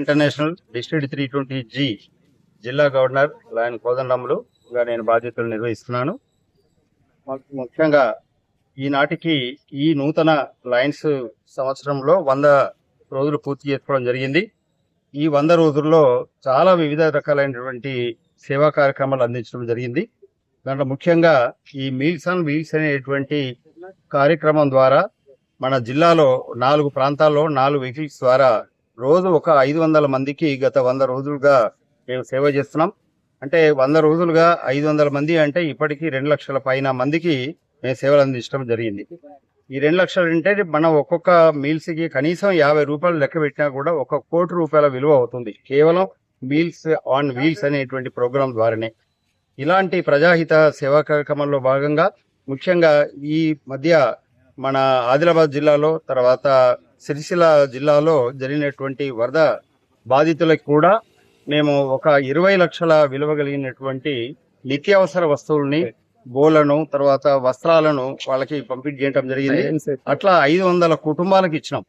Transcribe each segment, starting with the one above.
International district three twenty G జిల్లా governor lion కోదండములుగా నేను బాధ్యతలు నిర్వహిస్తున్నాను. ముఖ్యంగా ఈనాటికి ఈ నూతన లయన్స్ సంవత్సరంలో వంద రోజులు పూర్తి చేసుకోవడం జరిగింది. ఈ వంద రోజుల్లో చాలా వివిధ రకాలైనటువంటి సేవా కార్యక్రమాలు అందించడం జరిగింది. దాంట్లో ముఖ్యంగా ఈ మీల్స్ అండ్ వీల్స్ అనేటువంటి కార్యక్రమం ద్వారా మన జిల్లాలో నాలుగు ప్రాంతాల్లో నాలుగు వెహికల్స్ ద్వారా రోజు ఒక ఐదు వందల మందికి గత వంద రోజులుగా మేము సేవ చేస్తున్నాం. అంటే వంద రోజులుగా ఐదు వందల మంది అంటే ఇప్పటికీ రెండు లక్షల పైన మందికి మేము సేవలు అందించడం జరిగింది. ఈ రెండు లక్షలు అంటే మనం ఒక్కొక్క మీల్స్కి కనీసం యాభై రూపాయలు లెక్క పెట్టినా కూడా ఒక కోటి రూపాయల విలువ అవుతుంది. కేవలం మీల్స్ ఆన్ వీల్స్ అనేటువంటి ప్రోగ్రాం ద్వారానే. ఇలాంటి ప్రజాహిత సేవా కార్యక్రమంలో భాగంగా ముఖ్యంగా ఈ మధ్య మన ఆదిలాబాద్ జిల్లాలో తర్వాత సిరిసిల్ల జిల్లాలో జరిగినటువంటి వరద బాధితులకు కూడా మేము ఒక ఇరవై లక్షల విలువ కలిగినటువంటి నిత్యావసర వస్తువుల్ని బోలను తర్వాత వస్త్రాలను వాళ్ళకి పంపిణీ చేయడం జరిగింది. అట్లా ఐదు వందల కుటుంబాలకు ఇచ్చినాం.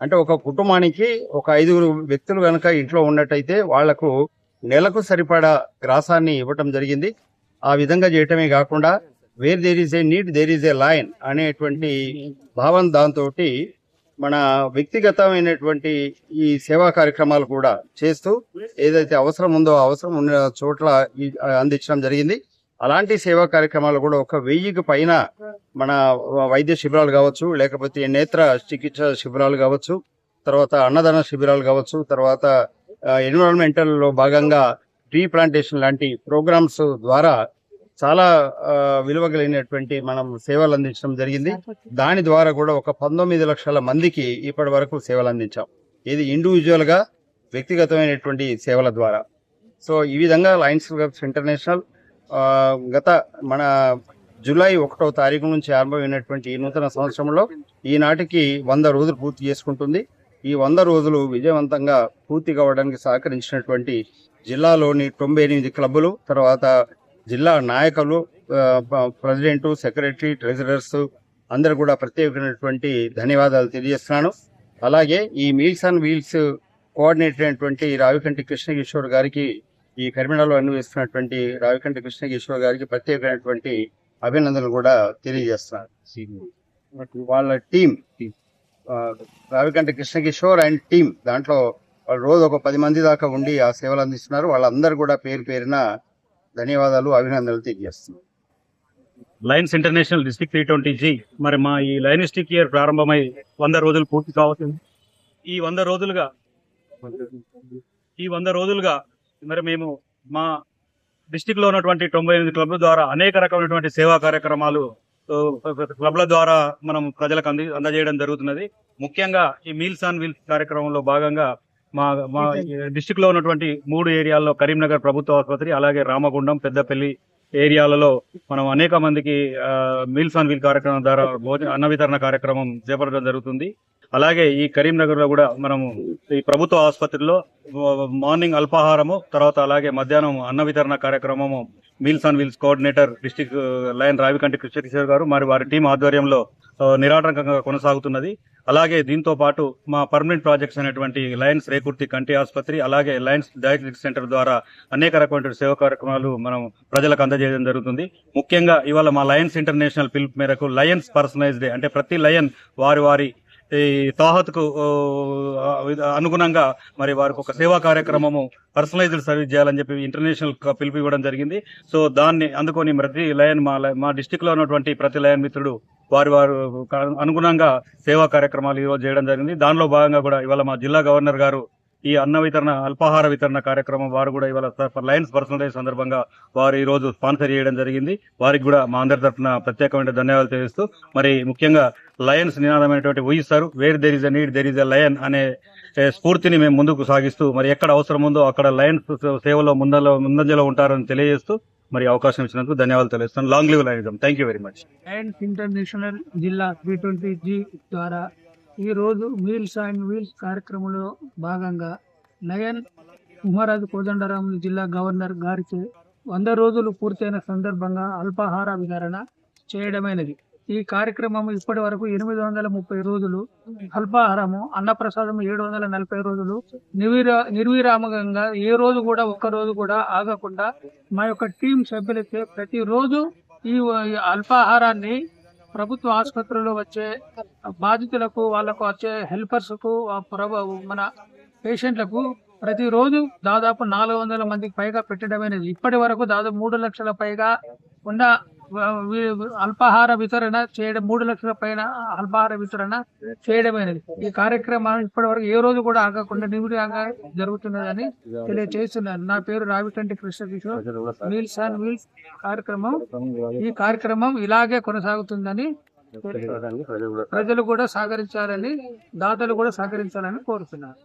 అంటే ఒక కుటుంబానికి ఒక ఐదుగురు వ్యక్తులు కనుక ఇంట్లో ఉన్నట్టయితే వాళ్ళకు నెలకు సరిపడా గ్రాసాన్ని ఇవ్వటం జరిగింది. ఆ విధంగా చేయటమే కాకుండా where there is a need there is a line అనేటువంటి భావం దాంతో మన వ్యక్తిగతమైనటువంటి ఈ సేవా కార్యక్రమాలు కూడా చేస్తూ ఏదైతే అవసరం ఉందో అవసరం ఉన్న చోట్ల అందించడం జరిగింది. అలాంటి సేవా కార్యక్రమాలు కూడా ఒక వెయ్యికి పైన మన వైద్య శిబిరాలు కావచ్చు లేకపోతే నేత్ర చికిత్స శిబిరాలు కావచ్చు తర్వాత అన్నదాన శిబిరాలు కావచ్చు తర్వాత ఎన్విరాన్మెంటల్లో భాగంగా ట్రీ ప్లాంటేషన్ లాంటి ప్రోగ్రామ్స్ ద్వారా చాలా విలువ కలిగినటువంటి మనం సేవలు అందించడం జరిగింది. దాని ద్వారా కూడా ఒక పంతొమ్మిది లక్షల మందికి ఇప్పటి వరకు సేవలు అందించాం. ఇది ఇండివిజువల్గా వ్యక్తిగతమైనటువంటి సేవల ద్వారా. సో ఈ విధంగా లయన్స్ క్లబ్స్ ఇంటర్నేషనల్ గత మన జూలై ఒకటో తారీఖు నుంచి ఆరంభమైనటువంటి ఈ నూతన సంవత్సరంలో ఈనాటికి వంద రోజులు పూర్తి చేసుకుంటుంది. ఈ వంద రోజులు విజయవంతంగా పూర్తి కావడానికి సహకరించినటువంటి జిల్లాలోని తొంభై ఎనిమిది క్లబ్బులు తర్వాత జిల్లా నాయకులు ప్రెసిడెంటు సెక్రటరీ ట్రెజరర్స్ అందరు కూడా ప్రత్యేకమైనటువంటి ధన్యవాదాలు తెలియజేస్తున్నాను. అలాగే ఈ మీల్స్ అండ్ వీల్స్ కోఆర్డినేటర్ అయినటువంటి రావికంటి కృష్ణకిషోర్ గారికి ఈ కరీంనగర్లో అన్వేస్తున్నటువంటి రావికంటి కృష్ణకిషోర్ గారికి ప్రత్యేకమైనటువంటి అభినందనలు కూడా తెలియజేస్తున్నారు వాళ్ళ team Ravikanti Krishnakishore and team దాంట్లో వాళ్ళు రోజు ఒక పది మంది దాకా ఉండి ఆ సేవలు అందిస్తున్నారు. వాళ్ళందరూ కూడా పేరు పేరున ధన్యవాదాలు అభినందనలు తెలియజేస్తున్నాను lions international district three twenty G. మరి మా ఈ లయనిస్టిక్ ఇయర్ ప్రారంభమై వంద రోజులు పూర్తి కావస్తుంది ఈ వంద రోజులుగా ఈ వంద రోజులుగా మరి మేము మా డిస్టిక్లో ఉన్నటువంటి తొంభై ఎనిమిది క్లబ్ల ద్వారా అనేక రకమైనటువంటి సేవా కార్యక్రమాలు క్లబ్ల ద్వారా మనం ప్రజలకు అంది అందజేయడం జరుగుతున్నది. ముఖ్యంగా ఈ మీల్స్ ఆన్ వీల్స్ కార్యక్రమంలో భాగంగా మా మా డిస్టిక్లో ఉన్నటువంటి మూడు ఏరియాల్లో కరీంనగర్ ప్రభుత్వ ఆసుపత్రి అలాగే రామగుండం పెద్దపల్లి ఏరియాలలో మనం అనేక మందికి మీల్స్ ఆన్ వీల్ కార్యక్రమం ద్వారా భోజన అన్న వితరణ కార్యక్రమం చేపట్టడం జరుగుతుంది. అలాగే ఈ కరీంనగర్లో కూడా మనము ఈ ప్రభుత్వ ఆసుపత్రిలో మార్నింగ్ అల్పాహారము తర్వాత అలాగే మధ్యాహ్నం అన్న వితరణ కార్యక్రమము meals on wheels coordinator district lion Ravikanti Krishnakishore గారు మరి వారి టీం ఆధ్వర్యంలో నిరాటంకంగా కొనసాగుతున్నది. అలాగే దీంతో పాటు మా పర్మనెంట్ ప్రాజెక్ట్స్ అనేటువంటి లయన్స్ రేకుర్తి కంటి ఆసుపత్రి అలాగే లయన్స్ డయాగ్నోస్టిక్ సెంటర్ ద్వారా అనేక రకమైన సేవా కార్యక్రమాలు మనం ప్రజలకు అందజేయడం జరుగుతుంది. ముఖ్యంగా ఇవాళ మా లయన్స్ ఇంటర్నేషనల్ పిలుపు మేరకు లయన్స్ పర్సనైజ్ డే అంటే ప్రతి లయన్ వారి వారి ఈ తాహత్కు అనుగుణంగా మరి వారికి ఒక సేవా కార్యక్రమము పర్సనలైజ్డ్ సర్వీస్ చేయాలని చెప్పి ఇంటర్నేషనల్ పిలుపు ఇవ్వడం జరిగింది. సో దాన్ని అందుకొని ప్రతి లయన్ మా మా డిస్టిక్లో ఉన్నటువంటి ప్రతి లయన్ మిత్రుడు వారి వారు అనుగుణంగా సేవా కార్యక్రమాలు ఈరోజు చేయడం జరిగింది. దానిలో భాగంగా కూడా ఇవాళ మా జిల్లా గవర్నర్ గారు ఈ అన్న వితరణ అల్పాహార వితరణ కార్యక్రమం వారు కూడా ఇవాళ లయన్స్ పర్సనల్ డే సందర్భంగా వారు ఈరోజు స్పాన్సర్ చేయడం జరిగింది. వారికి కూడా మా అందరి తరఫున ప్రత్యేకమైన ధన్యవాదాలు తెలియజేస్తూ మరి ముఖ్యంగా లయన్స్ నినాదమైనటువంటి ఊహిస్తారు where there is a need there is a lion అనే స్ఫూర్తిని మేము ముందుకు సాగిస్తూ మరి ఎక్కడ అవసరం ఉందో అక్కడ లయన్స్ సేవలో ముందలో ముందంజలో ఉంటారని తెలియజేస్తూ మరి అవకాశం ఇచ్చినందుకు ధన్యవాదాలు తెలియజేస్తాను long live lionism. Thank you very much and international జిల్లా త్రీ ట్వంటీ జీ ద్వారా ఈ రోజు మీల్స్ అండ్ వీల్స్ కార్యక్రమంలో భాగంగా నయన్ ఉమరాజు కోదండరాం జిల్లా గవర్నర్ గారిచే వంద రోజులు పూర్తయిన సందర్భంగా అల్పాహార వితరణ చేయడమైనది. ఈ కార్యక్రమం ఇప్పటి వరకు ఎనిమిది వందల ముప్పై రోజులు అల్పాహారము అన్నప్రసాదం ఏడు వందల నలభై రోజులు నిర్విరా నిర్విరామకంగా ఏ రోజు కూడా ఒక్క రోజు కూడా ఆగకుండా మా యొక్క టీం సభ్యులైతే ప్రతిరోజు ఈ అల్పాహారాన్ని ప్రభుత్వ ఆసుపత్రుల్లో వచ్చే బాధితులకు వాళ్ళకు వచ్చే హెల్పర్స్కు మన పేషెంట్లకు ప్రతిరోజు దాదాపు నాలుగు వందల మందికి పైగా పెట్టడమైనది. ఇప్పటి వరకు దాదాపు మూడు లక్షల పైగా ఉన్న అల్పాహార వితరణ చేయడం మూడు లక్షల పైన అల్పాహార వితరణ చేయడమైనది. ఈ కార్యక్రమం ఇప్పటి వరకు ఏ రోజు కూడా ఆగకుండా నివిడిగా జరుగుతున్నదని తెలియజేస్తున్నాను నా పేరు Ravikanti Krishna Kishore. Wheels and wheels కార్యక్రమం. ఈ కార్యక్రమం ఇలాగే కొనసాగుతుందని ప్రజలు కూడా సహకరించాలని దాతలు కూడా సహకరించాలని కోరుతున్నాను.